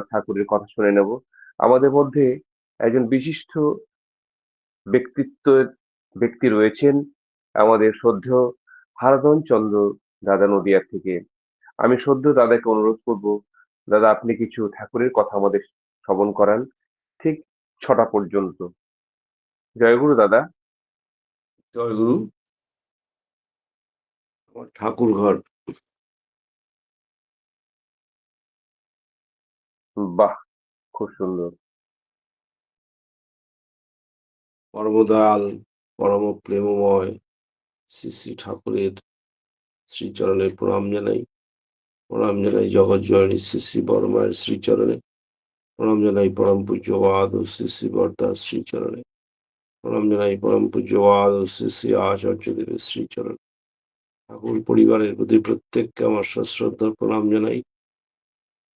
ঠাকুরের কথা শুনে নেব। আমাদের মধ্যে একজন বিশিষ্ট ব্যক্তিত্বের ব্যক্তি রয়েছেন আমাদের শ্রদ্ধেয় হারাধন চন্দ্র দাদা নদিয়ার থেকে। আমি সদ্য দাদাকে অনুরোধ করব, দাদা আপনি কিছু ঠাকুরের কথা আমাদের শ্রবণ করান, ঠিক ছটা পর্যন্ত। জয়গুরু দাদা। জয় গুরু আমার ঠাকুর ঘর বাহ, খুব সুন্দর। পরমদয়াল পরম প্রেমময় শ্রী শ্রী ঠাকুরের শ্রীচরণে প্রণাম জানাই। প্রণাম জানাই জগৎ জয়নী শ্রী শ্রী বর্মায়ের শ্রীচরণে। প্রণাম জানাই পরম পূজ্যবাদ ও শ্রী শ্রী বর্দার শ্রীচরণে। প্রণাম জানাই পরম পূজ্যবাদ ও শ্রী শ্রী আচার্য দেবের শ্রীচরণে। ঠাকুর পরিবারের প্রতি প্রত্যেককে আমার সশ্রদ্ধ প্রণাম জানাই।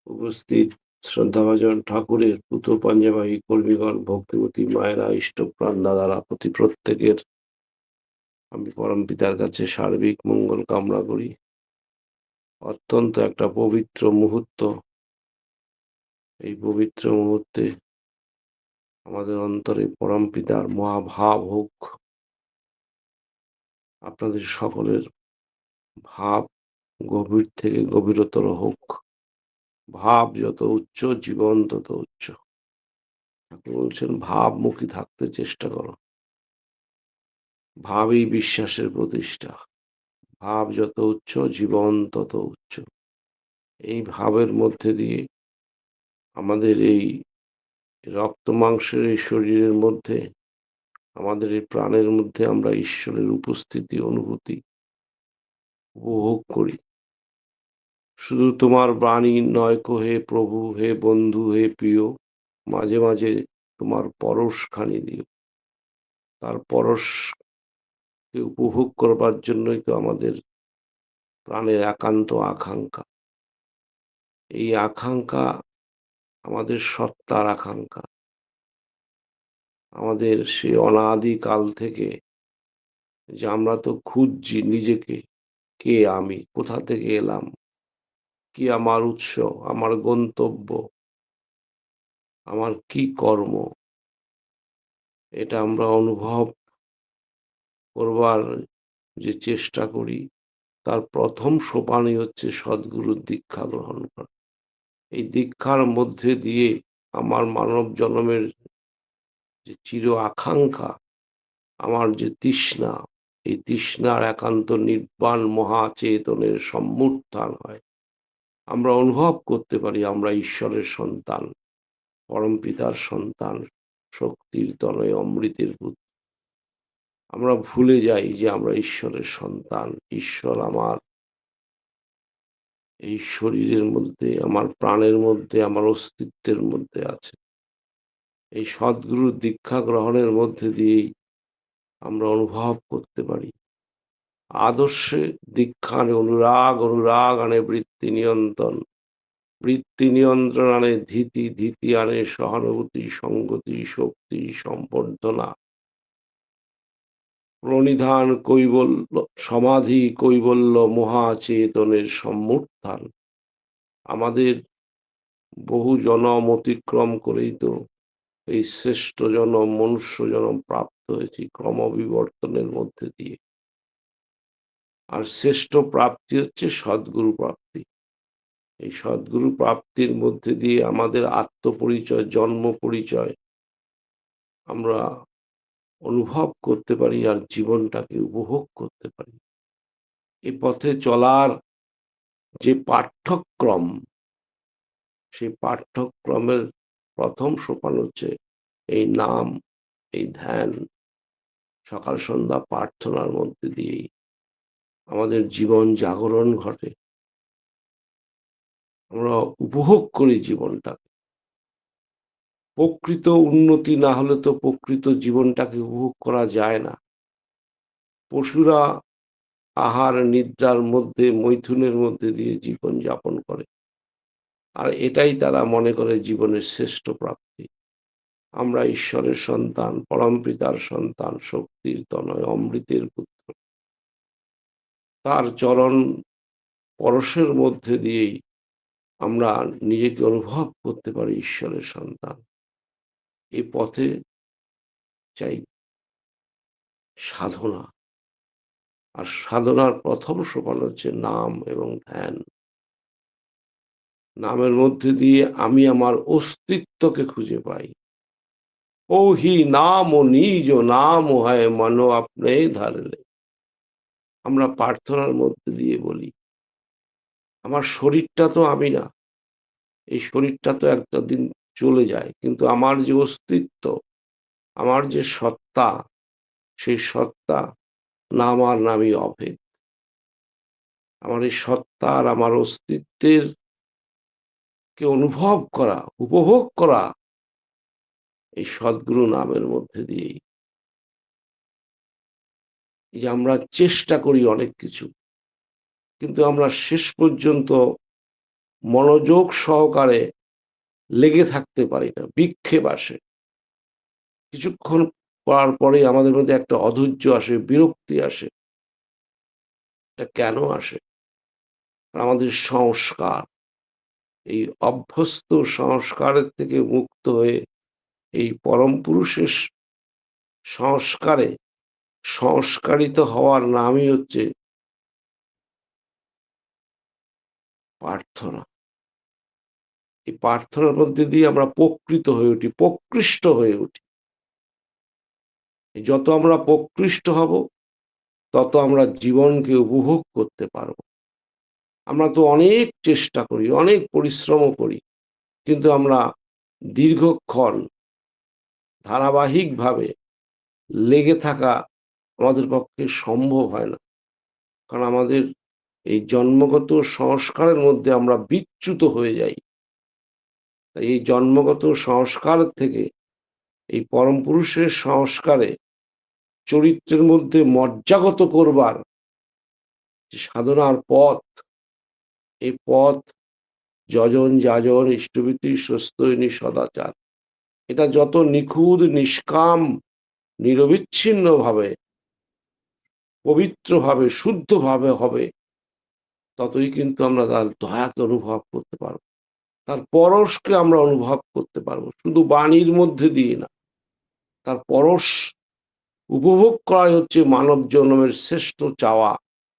উপস্থিত শ্রদ্ধাভাজন ঠাকুরের পুত্র পাঞ্জাবাহী কর্মীগণ, ভক্তিমতী মায়েরা ইষ্টপ্রাণ দাদারা প্রতি প্রত্যেকের আমি পরম পিতার কাছে সার্বিক মঙ্গল কামনা করি। অত্যন্ত একটা পবিত্র মুহূর্ত। এই পবিত্র মুহূর্তে আমাদের অন্তরে পরম পিতার মহাভাব হোক। আপনাদের সকলের ভাব গভীর থেকে গভীরতর হোক। ভাব যত উচ্চ, জীবন তত উচ্চ। বলছেন, ভাবমুখী থাকতে চেষ্টা করো। ভাবই বিশ্বাসের প্রতিষ্ঠা। ভাব যত উচ্চ, জীবন তত উচ্চ। এই ভাবের মধ্যে দিয়ে আমাদের এই রক্ত মাংসের এই শরীরের মধ্যে, আমাদের এই প্রাণের মধ্যে আমরা ঈশ্বরের উপস্থিতি, অনুভূতি উপভোগ করি। শুধু তোমার বাণী নয় কো হে প্রভু, হে বন্ধু, হে প্রিয়, মাঝে মাঝে তোমার পরশ খানি দিও। তার পরশকে উপভোগ করবার জন্যই তো আমাদের প্রাণের একান্ত আকাঙ্ক্ষা। এই আকাঙ্ক্ষা আমাদের সত্তার আকাঙ্ক্ষা। আমাদের সে অনাদি কাল থেকে যে আমরা তো খুঁজছি নিজেকে, কে আমি, কোথা থেকে এলাম? কি আমার উৎস, আমার গন্তব্য? আমার কি কর্ম? এটা আমরা অনুভব করবার যে চেষ্টা করি, তার প্রথম সোপানই হচ্ছে সদ্গুরুর দীক্ষা গ্রহণ করা। এই দীক্ষার মধ্যে দিয়ে আমার মানব জন্মের যে চির আকাঙ্ক্ষা, আমার যে তৃষ্ণা, এই তৃষ্ণার একান্ত নির্বাণ মহাচেতনের সম্মুত্থান হয়। আমরা অনুভব করতে পারি আমরা ঈশ্বরের সন্তান, পরম পিতার সন্তান, শক্তির তনয়, অমৃতের পুত্র আমরা ভুলে যাই যে আমরা ঈশ্বরের সন্তান, ঈশ্বর আমার। এই শরীরের মধ্যে, আমার প্রাণের মধ্যে, আমার অস্তিত্বের মধ্যে আছে। এই সদ্গুরুর দীক্ষা গ্রহণের মধ্যে দিয়েই আমরা অনুভব করতে পারি। আদর্শে দীক্ষানে অনুরাগ অনুরাগ আনে বৃত্তি নিয়ন্ত্রণ। বৃত্তি নিয়ন্ত্রণ আনে ধীতি ধীতি আনে সহানুভূতি, সঙ্গতি, শক্তি, সম্বর্ধনা। প্রণিধান কৈবল্য, সমাধি কৈবল্য মহাচেতনের সম্মুত্থান। আমাদের বহু জনম অতিক্রম করেই তো এই শ্রেষ্ঠ জনম, মনুষ্য জনম প্রাপ্ত হয়েছি ক্রমবিবর্তনের মধ্যে দিয়ে। আর শ্রেষ্ঠ প্রাপ্তি হচ্ছে সদ্গুরু প্রাপ্তি। এই সদ্গুরু প্রাপ্তির মধ্যে দিয়ে আমাদের আত্মপরিচয়, জন্ম পরিচয় আমরা অনুভব করতে পারি আর জীবনটাকে উপভোগ করতে পারি। এ পথে চলার যে পাঠ্যক্রম, সেই পাঠ্যক্রমের প্রথম সোপান হচ্ছে এই নাম, এই ধ্যান, সকাল সন্ধ্যা প্রার্থনার মধ্যে দিয়েই। আমাদের জীবন জাগরণ ঘটে। আমরা উপভোগ করি জীবনটাকে। প্রকৃত উন্নতি না হলে তো প্রকৃত জীবনটাকে উপভোগ করা যায় না। পশুরা আহার, নিদ্রার মধ্যে, মৈথুনের মধ্যে দিয়ে জীবন যাপন করে। আর এটাই তারা মনে করে জীবনের শ্রেষ্ঠ প্রাপ্তি। আমরা ঈশ্বরের সন্তান পরম পিতার সন্তান, শক্তির তনয়, অমৃতের পুত্র। তার চরণ পরশের মধ্যে দিয়েই আমরা নিজেকে অনুভব করতে পারি ঈশ্বরের সন্তান। এই পথে চাই সাধনা। আর সাধনার প্রথম সোপান হচ্ছে নাম এবং ধ্যান। নামের মধ্যে দিয়ে আমি আমার অস্তিত্বকে খুঁজে পাই। ও হি নাম ও নিজ নাম হয় মনো আপনি ধারলে। আমরা প্রার্থনার মধ্যে দিয়ে বলি। আমার শরীরটা তো আমি না। এই শরীরটা তো একটা দিন চলে যায়, কিন্তু আমার যে অস্তিত্ব, আমার যে সত্তা, সেই সত্তা নাম আর নামই অভেদ। আমার এই সত্তা আর আমার অস্তিত্বের কে অনুভব করা, উপভোগ করা, এই সদ্গুরু নামের মধ্যে দিয়েই। যে আমরা চেষ্টা করি অনেক কিছু। কিন্তু আমরা শেষ পর্যন্ত মনোযোগ সহকারে লেগে থাকতে পারি না, বিক্ষেপ আসে। কিছুক্ষণ পড়ার পরে আমাদের মধ্যে একটা অধৈর্য আসে, বিরক্তি আসে। এটা কেন আসে? আমাদের সংস্কার, এই অভ্যস্ত সংস্কারের থেকে মুক্ত হয়ে এই পরম পুরুষের সংস্কারে সংস্কারিত হওয়ার নামই হচ্ছে প্রার্থনা। এই প্রার্থনার মধ্যে দিয়ে আমরা প্রকৃত হয়ে উঠি, প্রকৃষ্ট হয়ে উঠি। যত আমরা প্রকৃষ্ট হব, তত আমরা জীবনকে উপভোগ করতে পারব। আমরা তো অনেক চেষ্টা করি, অনেক পরিশ্রম করি, কিন্তু আমরা দীর্ঘক্ষণ ধারাবাহিকভাবে লেগে থাকা আমাদের পক্ষে সম্ভব হয় না। কারণ আমাদের এই জন্মগত সংস্কারের মধ্যে আমরা বিচ্যুত হয়ে যাই। তাই এই জন্মগত সংস্কার থেকে এই পরম পুরুষের সংস্কারে চরিত্রের মধ্যে মজ্জাগত করবার যে সাধনার পথ এই পথ যজন যাজন ইষ্টভীতি স্বস্তয়নী সদাচার। এটা যত নিখুঁত, নিষ্কাম, নিরবিচ্ছিন্নভাবে পবিত্রভাবে, শুদ্ধভাবে হবে, ততই কিন্তু আমরা তার দয়াকে অনুভব করতে পারব। তার পরশকে আমরা অনুভব করতে পারব। শুধু বাণীর মধ্যে দিয়ে না, তার পরশ উপভোগ করাই হচ্ছে মানব জন্মের শ্রেষ্ঠ চাওয়া,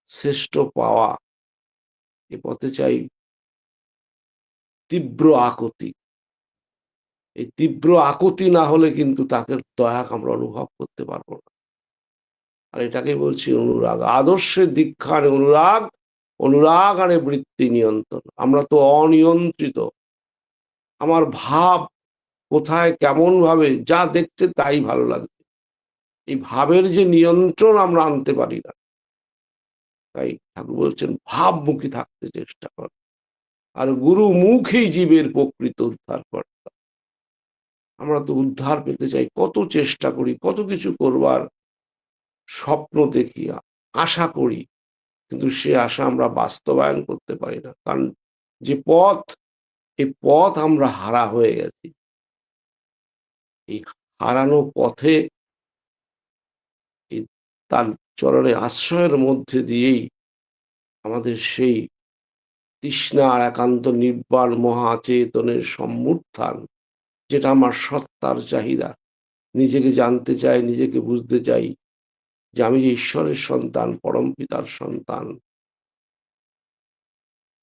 শ্রেষ্ঠ পাওয়া। এ পথে চাই তীব্র আকতি। এই তীব্র আকতি না হলে কিন্তু তাকে দয়াক আমরা অনুভব করতে পারব না। আর এটাকে বলছি অনুরাগ। আদর্শের দীক্ষা অনুরাগ অনুরাগ আর বৃত্তি নিয়ন্ত্রণ। আমরা তো অনিয়ন্ত্রিত। আমার ভাব কোথায় কেমন ভাবে যা দেখছে তাই ভালো লাগছে এই ভাবের যে নিয়ন্ত্রণ আমরা আনতে পারি না। তাই ঠাকুর বলছেন, ভাবমুখী থাকতে চেষ্টা কর। আর গুরু মুখেই জীবের প্রকৃত উদ্ধার কর্তা আমরা তো উদ্ধার পেতে চাই। কত চেষ্টা করি, কত কিছু করবার স্বপ্ন দেখি, আশা করি, কিন্তু সে আশা আমরা বাস্তবায়ন করতে পারি না। কারণ যে পথ এই পথ আমরা হারা হয়ে গেছি। এই হারানো পথে তার চরণে আশ্রয়ের মধ্যে দিয়েই আমাদের সেই তৃষ্ণার একান্ত নির্বাণ মহাচেতনের সম্মুত্থান, যেটা আমার সত্তার চাহিদা। নিজেকে জানতে চাই, নিজেকে বুঝতে চাই যে আমি যে ঈশ্বরের সন্তান, পরম পিতার সন্তান।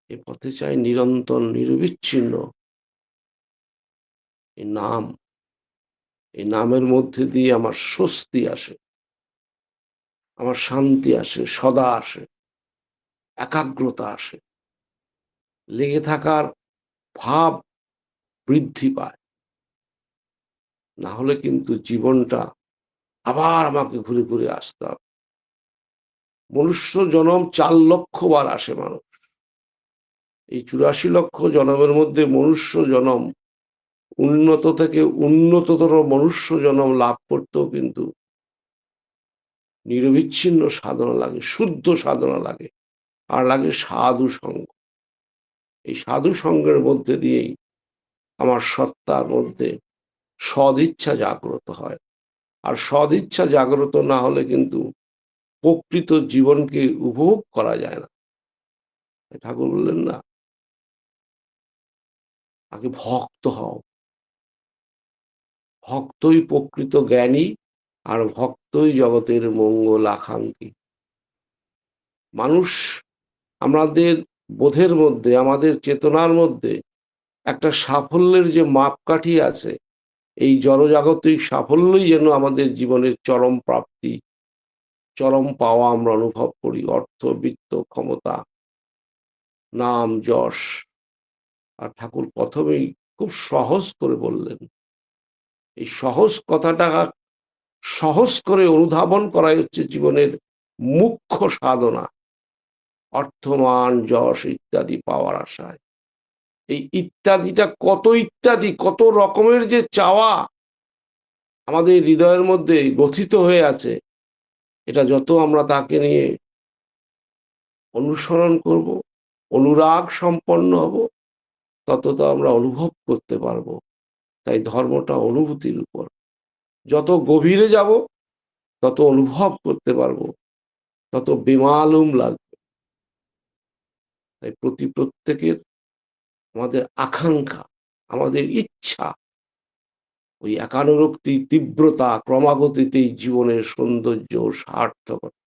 এ পথে চাই নিরন্তর, নিরবিচ্ছিন্ন। এই নাম এই নামের মধ্যে দিয়ে আমার স্বস্তি আসে। আমার শান্তি আসে, সদা আসে, একাগ্রতা আসে। লেগে থাকার ভাব বৃদ্ধি পায়। না হলে কিন্তু জীবনটা আবার আমাকে ঘুরে ঘুরে আসতে হবে। মনুষ্য জনম চার লক্ষ বার আসে মানুষ। এই চুরাশি লক্ষ জনমের মধ্যে মনুষ্য জনম উন্নত থেকে উন্নততর মনুষ্য জনম লাভ করতেও কিন্তু নিরবিচ্ছিন্ন সাধনা লাগে, শুদ্ধ সাধনা লাগে, আর লাগে সাধু সঙ্গ। এই সাধু সঙ্গের মধ্যে দিয়েই আমার সত্তার মধ্যে সদিচ্ছা জাগ্রত হয়। আর সদিচ্ছা জাগ্রত না হলে কিন্তু প্রকৃত জীবনকে উপভোগ করা যায় না। ঠাকুর বললেন, না, আগে ভক্ত হও। ভক্তই প্রকৃত জ্ঞানী আর ভক্তই জগতের মঙ্গল আকাঙ্ক্ষী মানুষ আমাদের বোধের মধ্যে, আমাদের চেতনার মধ্যে একটা সাফল্যের যে মাপকাঠি আছে এই জড়জাগতিক সাফল্যই যেন আমাদের জীবনের চরম প্রাপ্তি, চরম পাওয়া আমরা অনুভব করি। অর্থ, বিত্ত, ক্ষমতা, নাম, যশ। আর ঠাকুর প্রথমেই খুব সহজ করে বললেন, এই সহজ কথাটা সহজ করে অনুধাবন করাই হচ্ছে জীবনের মুখ্য সাধনা। অর্থমান, যশ ইত্যাদি পাওয়ার আশায়। এই ইত্যাদিটা, কত ইত্যাদি, কত রকমের যে চাওয়া আমাদের হৃদয়ের মধ্যে গঠিত হয়ে আছে, এটা যত আমরা তাকে নিয়ে অনুসরণ করব, অনুরাগ সম্পন্ন হব, তত তো আমরা অনুভব করতে পারব। তাই ধর্মটা অনুভূতির উপর। যত গভীরে যাব, তত অনুভব করতে পারব, তত বেমালুম লাগবে। তাই প্রতি প্রত্যেকের আমাদের আকাঙ্ক্ষা, আমাদের ইচ্ছা। ওই একানুরক্তি, তীব্রতা, ক্রমাগতিতেই জীবনের সৌন্দর্য সার্থকতা।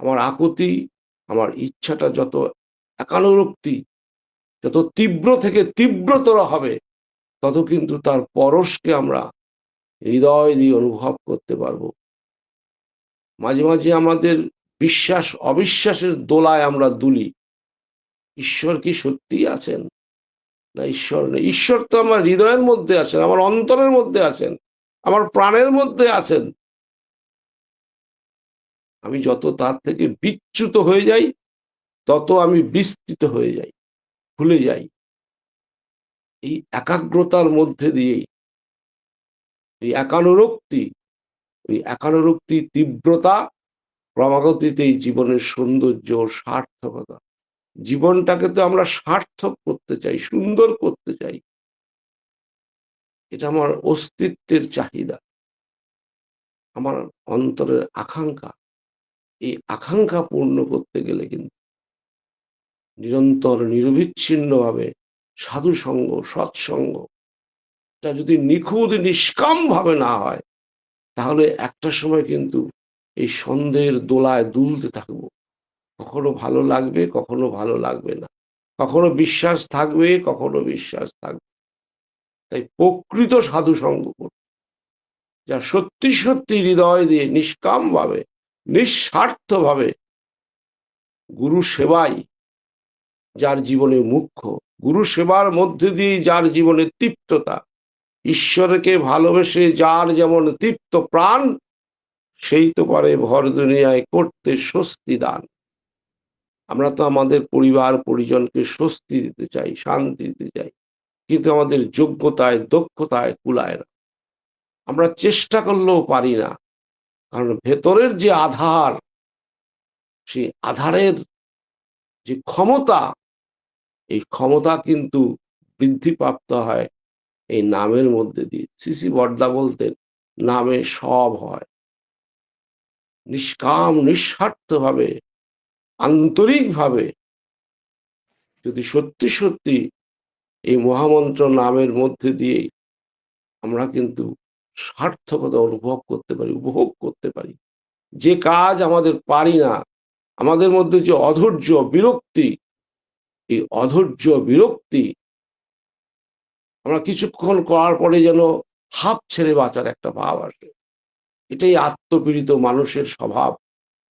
আমার আকুতি, আমার ইচ্ছাটা যত একানুরক্তি, যত তীব্র থেকে তীব্রতর হবে, তত কিন্তু তার পরশকে আমরা হৃদয় দিয়ে অনুভব করতে পারব। মাঝে মাঝে আমাদের বিশ্বাস, অবিশ্বাসের দোলায় আমরা দুলি। ঈশ্বর কি সত্যি আছেন? না, ঈশ্বর নেই। ঈশ্বর তো আমার হৃদয়ের মধ্যে আছেন, আমার অন্তরের মধ্যে আছেন, আমার প্রাণের মধ্যে আছেন। আমি যত তার থেকে বিচ্যুত হয়ে যাই, তত আমি বিস্তৃত হয়ে যাই ভুলে যাই। এই একাগ্রতার মধ্যে দিয়েই, এই একানুরক্তি, ওই একানুরক্তি তীব্রতা, ক্রমাগতিতেই জীবনের সৌন্দর্য সার্থকতা। জীবনটাকে তো আমরা সার্থক করতে চাই, সুন্দর করতে চাই। এটা আমার অস্তিত্বের চাহিদা। আমার অন্তরের আকাঙ্ক্ষা, এই আকাঙ্ক্ষা পূর্ণ করতে গেলে কিন্তু নিরন্তর, নিরবিচ্ছিন্নভাবে সাধু সঙ্গ সৎসঙ্গ এটা যদি নিখুঁত নিষ্কাম ভাবে না হয়, তাহলে একটা সময় কিন্তু এই সন্দেহের দোলায় দুলতে থাকব। কখনো ভালো লাগবে, কখনো ভালো লাগবে না। কখনো বিশ্বাস থাকবে, কখনো বিশ্বাস থাকবে তাই প্রকৃত সাধু সঙ্গ যা সত্যি সত্যি হৃদয় দিয়ে নিষ্কাম ভাবে নিঃস্বার্থ ভাবে গুরু সেবাই যার জীবনে মুখ্য। গুরু সেবার মধ্যে দিয়ে যার জীবনে তৃপ্ততা ঈশ্বরকে ভালোবেসে যার যেমন তৃপ্ত প্রাণ, সেই তো পারে ভর দুনিয়ায় করতে স্বস্তি দান। আমরা তো আমাদের পরিবার, পরিজনকে স্বস্তি দিতে চাই, শান্তি দিতে চাই, কিন্তু আমাদের যোগ্যতায়, দক্ষতায় কুলায় না। আমরা চেষ্টা করলেও পারি না, কারণ ভেতরের যে আধার, সেই আধারের যে ক্ষমতা, এই ক্ষমতা কিন্তু বৃদ্ধিপ্রাপ্ত হয় এই নামের মধ্যে দিয়ে। সিসি বর্দা বলতেন, নামে সব হয়। নিষ্কাম, নিঃস্বার্থভাবে আন্তরিকভাবে যদি সত্যি সত্যি এই মহামন্ত্র নামের মধ্যে দিয়েই আমরা কিন্তু সার্থকতা অনুভব করতে পারি, উপভোগ করতে পারি। যে কাজ আমাদের পারি না, আমাদের মধ্যে যে অধৈর্য বিরক্তি, এই অধৈর্য বিরক্তি আমরা কিছুক্ষণ করার পরে যেন হাফ ছেড়ে বাঁচার একটা ভাব আসে। এটাই আত্মপীড়িত মানুষের স্বভাব।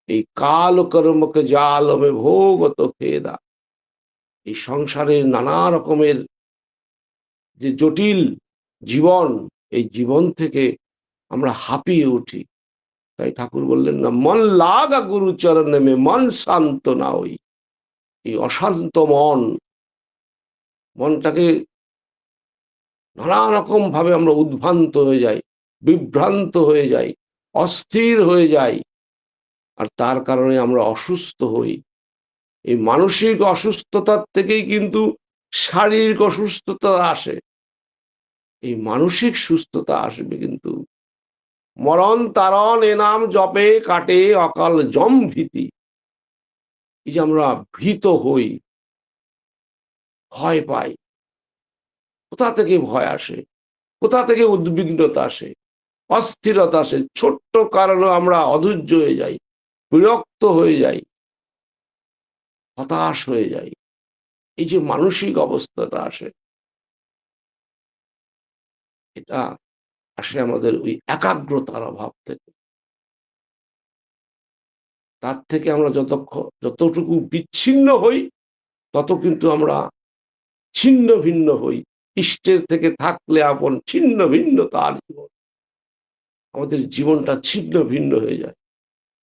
এই কাল কর্মকে জালমে ভোগত খেদা। এই সংসারের নানা রকমের যে জটিল জীবন, এই জীবন থেকে আমরা হাঁপিয়ে উঠি। তাই ঠাকুর বললেন, না, মন লাগা গুরু নেমে মন শান্ত না ওই এই অশান্ত মন, মনটাকে নানা রকম ভাবে আমরা উদ্ভ্রান্ত হয়ে যাই, বিভ্রান্ত হয়ে যাই, অস্থির হয়ে যাই। আর তার কারণে আমরা অসুস্থ হই। এই মানসিক অসুস্থতার থেকেই কিন্তু শারীরিক অসুস্থতা আসে। এই মানসিক সুস্থতা আসবে কিন্তু। মরণ তারণ এ নাম জপে কাটে অকাল জম ভীতি। এই যে আমরা ভীত হই, ভয় পাই, কোথা থেকে ভয় আসে? কোথা থেকে উদ্বিগ্নতা আসে? অস্থিরতা আসে। ছোট্ট কারণে আমরা অধৈর্য হয়ে যাই। বিরক্ত হয়ে যাই, হতাশ হয়ে যাই। এই যে মানসিক অবস্থাটা আসে, এটা আসে আমাদের ওই একাগ্রতার অভাব থেকে। তার থেকে আমরা যতক্ষণ যতটুকু বিচ্ছিন্ন হই, তত কিন্তু আমরা ছিন্ন ভিন্ন হই। ইষ্টের থেকে থাকলে আপন ছিন্ন ভিন্ন তার জীবন। আমাদের জীবনটা ছিন্ন ভিন্ন হয়ে যায়।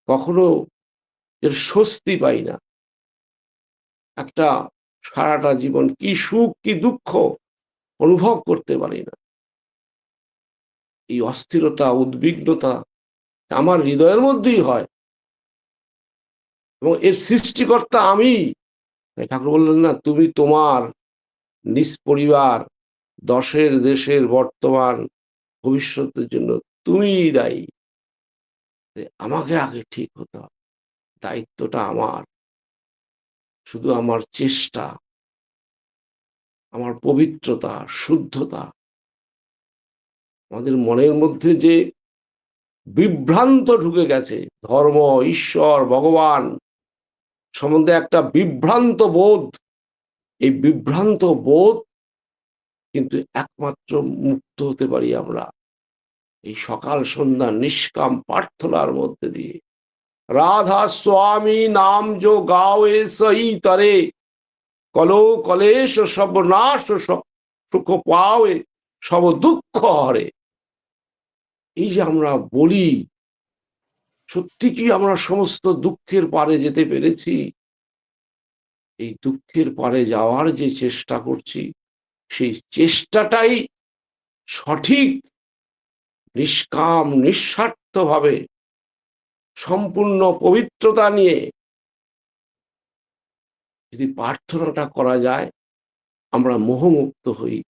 কখনো এর স্বস্তি পাই না। একটা সারাটা জীবন কি সুখ, কি দুঃখ অনুভব করতে পারি না। এই অস্থিরতা, উদ্বিগ্নতা আমার হৃদয়ের মধ্যেই হয়। এবং এর সৃষ্টিকর্তা আমি। ঠাকুর বললেন না, তুমি তোমার নিজ পরিবার, দশের দেশের বর্তমান ভবিষ্যতের জন্য তুমিই দায়ী। আমাকে আগে ঠিক হতে হবে। দায়িত্বটা আমার। শুধু আমার চেষ্টা, আমার পবিত্রতা, শুদ্ধতা। আমাদের মনের মধ্যে যে বিভ্রান্ত ঢুকে গেছে, ধর্ম, ঈশ্বর, ভগবান সম্বন্ধে একটা বিভ্রান্ত বোধ। এই বিভ্রান্ত বোধ কিন্তু একমাত্র মুক্ত হতে পারি আমরা। এই সকাল সন্ধ্যা নিষ্কাম প্রার্থনার মধ্যে দিয়ে। রাধা স্বামী নাম যো গাওয়ে সহি তরে। কলো কলেশ সব নাশ সুখ পাওয়ে, সব দুঃখ হরে। এই যে আমরা বলি, সত্যি কি আমরা সমস্ত দুঃখের পারে যেতে পেরেছি? এই দুঃখের পারে যাওয়ার যে চেষ্টা করছি, সেই চেষ্টাটাই সঠিক নিষ্কাম নিঃস্বার্থ ভাবে সম্পূর্ণ পবিত্রতা নিয়ে যদি প্রার্থনাটা করা যায়, আমরা মোহমুক্ত হই।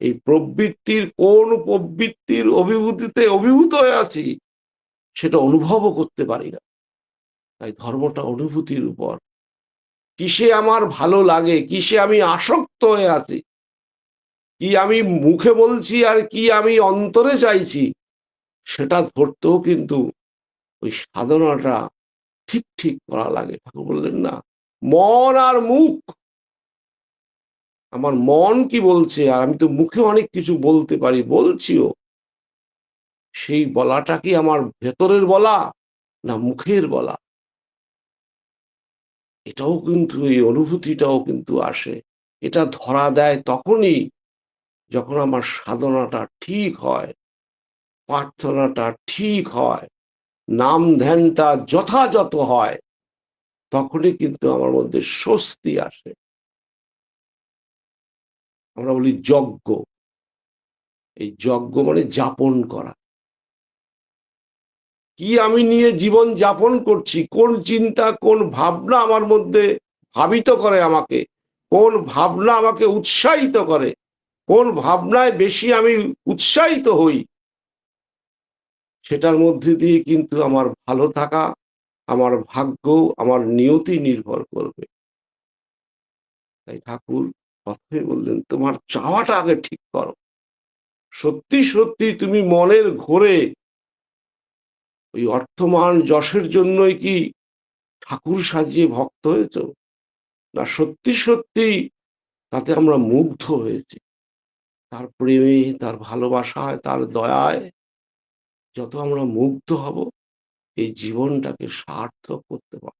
এই প্রবৃত্তির কোন প্রবৃত্তির অভিভূতিতে অভিভূত হয়ে আছি, সেটা অনুভবও করতে পারি না। তাই ধর্মটা অনুভূতির উপর। কিসে আমার ভালো লাগে, কিসে আমি আসক্ত হয়ে আছি? কি আমি মুখে বলছি আর কি আমি অন্তরে চাইছি? সেটা ধরতেও কিন্তু ওই সাধনাটা ঠিক ঠিক করা লাগে। ঠাকুর বললেন, না, মন আর মুখ। আমার মন কি বলছে? আর আমি তো মুখে অনেক কিছু বলতে পারি, বলছিও। সেই বলাটা কি আমার ভেতরের বলা, না মুখের বলা? এটাও কিন্তু, এই অনুভূতিটাও কিন্তু আসে। এটা ধরা দেয় তখনই যখন আমার সাধনাটা ঠিক হয়। প্রার্থনাটা ঠিক হয় নাম ধ্যানটা যথাযথ হয়, তখনই কিন্তু আমার মধ্যে স্বস্তি আসে। আমরা বলি যজ্ঞ। এই যজ্ঞ মানে যাপন করা। কি আমি নিয়ে জীবন যাপন করছি? কোন চিন্তা, কোন ভাবনা আমার মধ্যে ভাবিত করে আমাকে? কোন ভাবনা আমাকে উৎসাহিত করে? কোন ভাবনায় বেশি আমি উৎসাহিত হই? সেটার মধ্যে দিয়ে কিন্তু আমার ভালো থাকা, আমার ভাগ্য, আমার নিয়তি নির্ভর করবে। তাই ঠাকুর কথাই বললেন, তোমার চাওয়াটা আগে ঠিক করো। সত্যি সত্যি তুমি মনের ঘোরে। ওই অর্থমান যশের জন্যই কি ঠাকুর সাজিয়ে ভক্ত হয়েছ? না সত্যি সত্যি তাতে আমরা মুগ্ধ হয়েছি। তার প্রেমে, তার ভালোবাসায়, তার দয়ায় যত আমরা মুগ্ধ হব, এই জীবনটাকে সার্থক করতে পারব।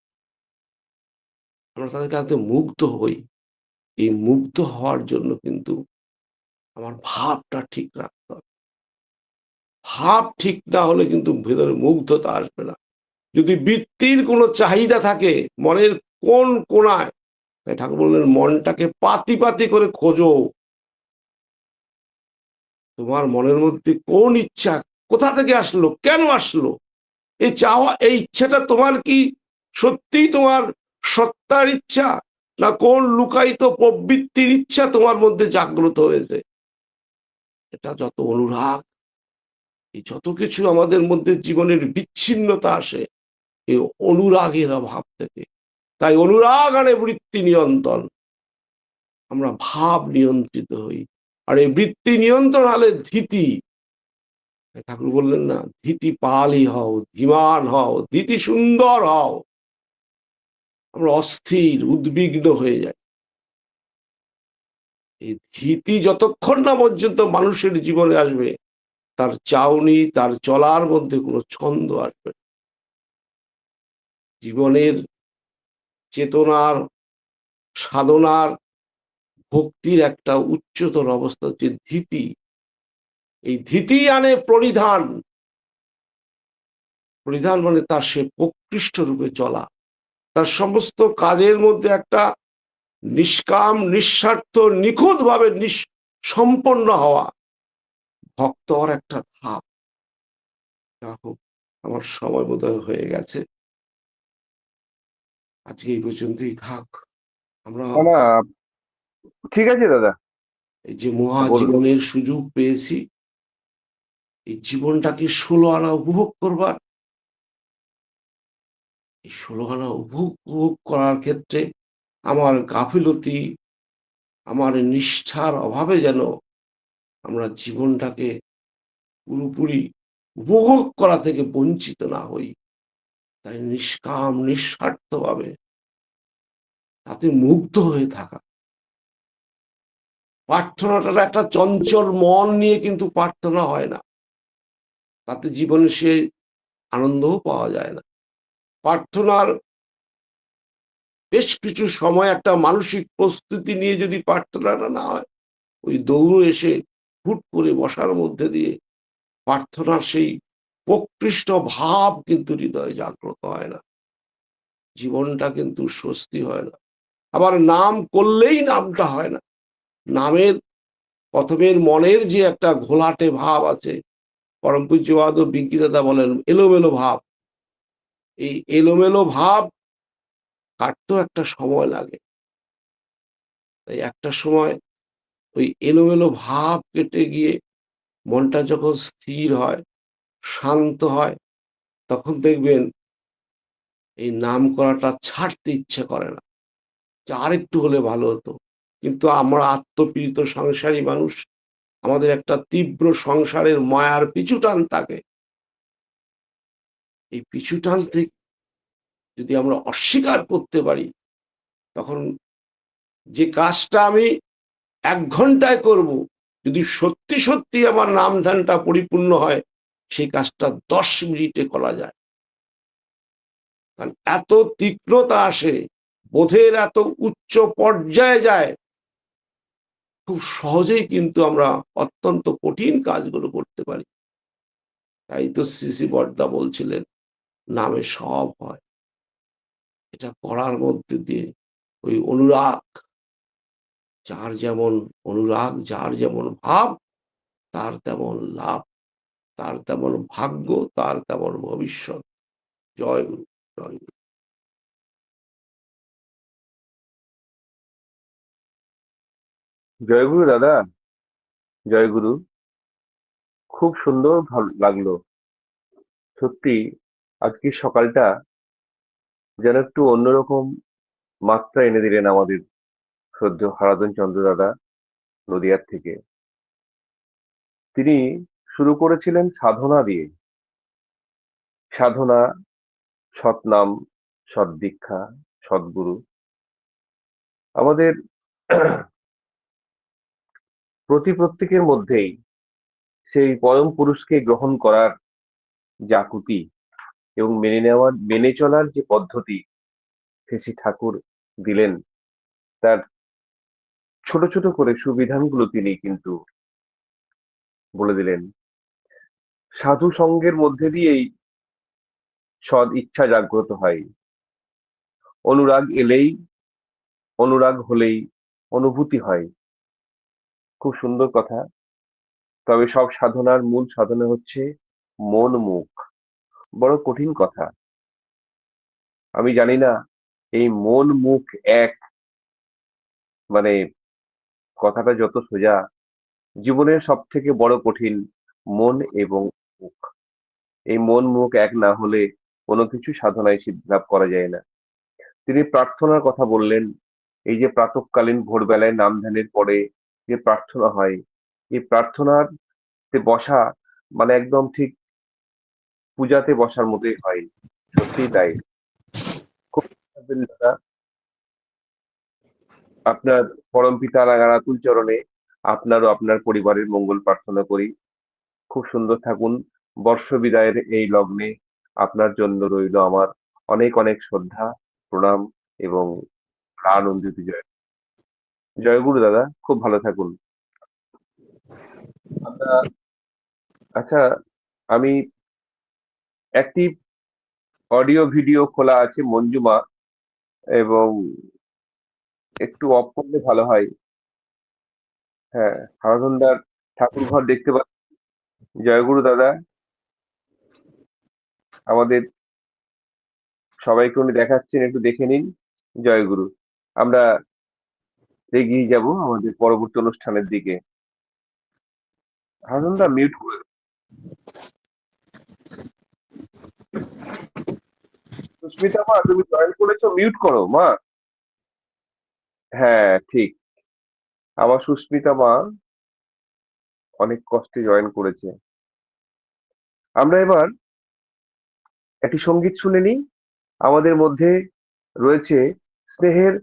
আমরা তাদের কাছে মুগ্ধ হই। এই মুগ্ধ হওয়ার জন্য কিন্তু আমার ভাবটা ঠিক রাখতে হবে। ভাব ঠিক না হলে কিন্তু ভেতরে মুগ্ধতা আসবে না। যদি বৃত্তির কোনো চাহিদা থাকে, মনের কোন কোনায় তাই ঠাকুর বললেন, মনটাকে পাতি পাতি করে খোঁজো। তোমার মনের মধ্যে কোন ইচ্ছা কোথা থেকে আসলো? কেন আসলো? এই চাওয়া, এই ইচ্ছাটা তোমার কি সত্যিই তোমার সত্তার ইচ্ছা? না কোন লুকায়িত প্রবৃত্তির ইচ্ছা তোমার মধ্যে জাগ্রত হয়েছে? এটা যত অনুরাগ, এই যত কিছু আমাদের মধ্যে জীবনের বিচ্ছিন্নতা আসে, এই অনুরাগের অভাব থেকে। তাই অনুরাগ আনে বৃত্তি নিয়ন্ত্রণ। আমরা ভাব নিয়ন্ত্রিত হই। আর এই বৃত্তি নিয়ন্ত্রণ হলে ধীতি ঠাকুর বললেন, না, ধীতি পালি হও, ধীমান হও, ধীতি সুন্দর হও। আমরা অস্থির, উদ্বিগ্ন হয়ে যাই। এই ধীতি যতক্ষণ না পর্যন্ত মানুষের জীবনে আসবে, তার চাউনি, তার চলার মধ্যে কোনো ছন্দ আসবে। জীবনের চেতনার, সাধনার, ভক্তির একটা উচ্চতর অবস্থা হচ্ছে ধীতি। এই ধীতি আনে পরিধান পরিধান মানে তার সে প্রকৃষ্ট রূপে চলা। তার সমস্ত কাজের মধ্যে একটা নিষ্কাম নিঃস্বার্থ নিখুঁত ভাবে সম্পন্ন হওয়া ভক্ত হওয়ার একটা ধাপ যা হোক আমার সময় বোধহয় হয়ে গেছে। আজকে এই পর্যন্তই থাক। আমরা ঠিক আছে দাদা। এই যে মহাজীবনের সুযোগ পেয়েছি এই জীবনটাকে ষোলো আনা উপভোগ করবার, এই ষোলো আনা উপভোগ উপভোগ করার ক্ষেত্রে আমার গাফিলতি, আমার নিষ্ঠার অভাবে যেন আমরা জীবনটাকে পুরোপুরি উপভোগ করা থেকে বঞ্চিত না হই। তাই নিষ্কাম, নিঃস্বার্থভাবে তাতে মুগ্ধ হয়ে থাকা। প্রার্থনাটার একটা চঞ্চল মন নিয়ে কিন্তু প্রার্থনা হয় না। তাতে জীবনে সে আনন্দও পাওয়া যায় না। প্রার্থনার বেশ কিছু সময় একটা মানসিক প্রস্তুতি নিয়ে যদি প্রার্থনাটা না হয়, ওই দৌড় এসে হুট করে বসার মধ্যে দিয়ে প্রার্থনার সেই প্রকৃষ্ট ভাব কিন্তু হৃদয়ে জাগ্রত হয় না। জীবনটা কিন্তু স্বস্তি হয় না। আবার নাম করলেই নামটা হয় না। নামের, প্রথমের মনের যে একটা ঘোলাটে ভাব আছে পরম পূজ্যবাদ ও দাদা বলেন, এলোমেলো ভাব। এই এলোমেলো ভাব কাটতেও একটা সময় লাগে। তাই একটা সময় ওই এলোমেলো ভাব কেটে গিয়ে মনটা যখন স্থির হয়, শান্ত হয়, তখন দেখবেন এই নাম করাটা ছাড়তে ইচ্ছে করে না। যে আরেকটু হলে ভালো হতো। কিন্তু আমরা আত্মপীড়িত সংসারী মানুষ আমাদের একটা তীব্র সংসারের মায়ার পিছু টান থাকে। এই পিছু টান থেকে যদি আমরা অস্বীকার করতে পারি, তখন যে কাজটা আমি এক ঘন্টায় করব, যদি সত্যি সত্যি আমার নাম ধ্যানটা পরিপূর্ণ হয়, সেই কাজটা দশ মিনিটে করা যায়। কারণ এত তীক্ষ্ণতা আসে, বোধের এত উচ্চ পর্যায়ে যায় খুব সহজেই কিন্তু আমরা অত্যন্ত কঠিন কাজগুলো করতে পারি। তাই তো শ্রী বর্দা বলছিলেন, নামে সব হয়। এটা করার মধ্যে দিয়ে ওই অনুরাগ, যার যেমন অনুরাগ, যার যেমন ভাব, তার তেমন লাভ, তার তেমন ভাগ্য, তার তেমন ভবিষ্যৎ। জয় গুরু জয় গুরু। জয়গুরু দাদা জয়গুরু খুব সুন্দর লাগল। সত্যি আজকের সকালটা যেন একটু অন্যরকম মাত্রা এনে দিলেন আমাদের শ্রদ্ধ হারাধন চন্দ্র দাদা নদিয়ার থেকে। তিনি শুরু করেছিলেন সাধনা দিয়ে। সাধনা, সৎনাম, সদ্দীক্ষা, সদ্গুরু। আমাদের প্রতি প্রত্যেকের মধ্যেই সেই পরম পুরুষকে গ্রহণ করার জাকুতি এবং মেনে নেওয়ার, মেনে চলার যে পদ্ধতি শ্রী ঠাকুর দিলেন, তার ছোট ছোট করে সুবিধানগুলো তিনি কিন্তু বলে দিলেন। সাধু সঙ্গের মধ্যে দিয়েই সদ ইচ্ছা জাগ্রত হয়। অনুরাগ এলেই, অনুরাগ হলেই অনুভূতি হয়। খুব সুন্দর কথা। তবে সব সাধনার মূল সাধনা হচ্ছে মন, মুখ। বড় কঠিন কথা। আমি জানি না, এই মন, মুখ এক মানে কথাটা যত সোজা, জীবনের সব থেকে বড় কঠিন মন এবং মুখ। এই মন, মুখ এক না হলে কোনো কিছু সাধনায় সিদ্ধি লাভ করা যায় না। তিনি প্রার্থনার কথা বললেন, এই যে প্রাতকালীন ভোরবেলায় নাম ধ্যানের পরে যে প্রার্থনা হয়। এই প্রার্থনার বসা মানে একদম ঠিক পূজাতে বসার মতোই হয়। সত্যি তাই। খুব ভালো থাকবেন দাদা। আপনার চরণে আপনার ও আপনার পরিবারের মঙ্গল প্রার্থনা করি। খুব সুন্দর থাকুন। বর্ষ বিদায়ের এই লগ্নে আপনার জন্য রইল আমার অনেক অনেক শ্রদ্ধা, প্রণাম এবং আনন্দিত জয়। জয়গুরু দাদা খুব ভালো থাকুন। আচ্ছা আমি একটি অডিও ভিডিও খোলা আছে মঞ্জুমা এবং একটু অফ করলে ভালো হয়। হ্যাঁ হারাধনদার ঠাকুর ঘর দেখতে পাচ্ছি। জয়গুরু দাদা। আমাদের সবাইকে উনি দেখাচ্ছেন একটু দেখে নিন। জয়গুরু আমরা এগিয়ে যাব আমাদের পরবর্তী অনুষ্ঠানের দিকে। হারাধনদা মিউট করে সুস্মিতা মা, তুমি জয়েন করেছ মিউট করো, মা। হ্যাঁ ঠিক। আমার সুস্মিতা মা অনেক কষ্টে জয়েন করেছে। আমরা এবার একটি সংগীত শুনে নিই। আমাদের মধ্যে রয়েছে স্নেহের